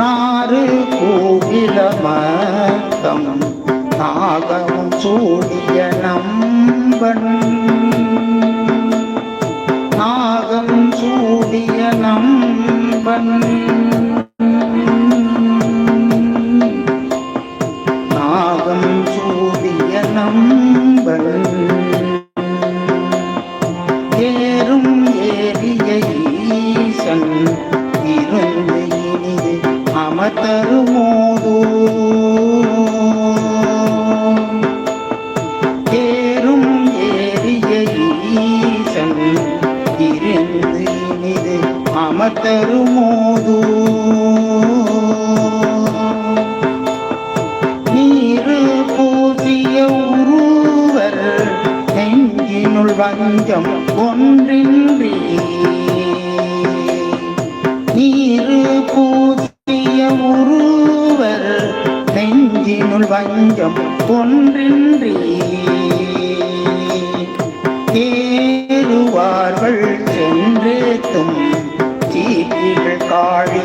பதினாறு கோவில மத்தம் நாகம் சூடிய நம்பன். நாகம் சூடிய நம்பன். நாகம் சூடிய நம்பன். ஏறும் ஏரிய அமர்த்தருமோதோ ஏறும் ஏறிய ஈசன் இருந்து இனிது அமர்த்தருமோதோ நீரு பூசிய உருவர் நெஞ்சினுள் வஞ்சம் ஒன்றின்றி தீனுள் வஞ்சம் ஒன்றின்றி. தேருவார்கள் சென்றேத்தும் தீபிகள் காழி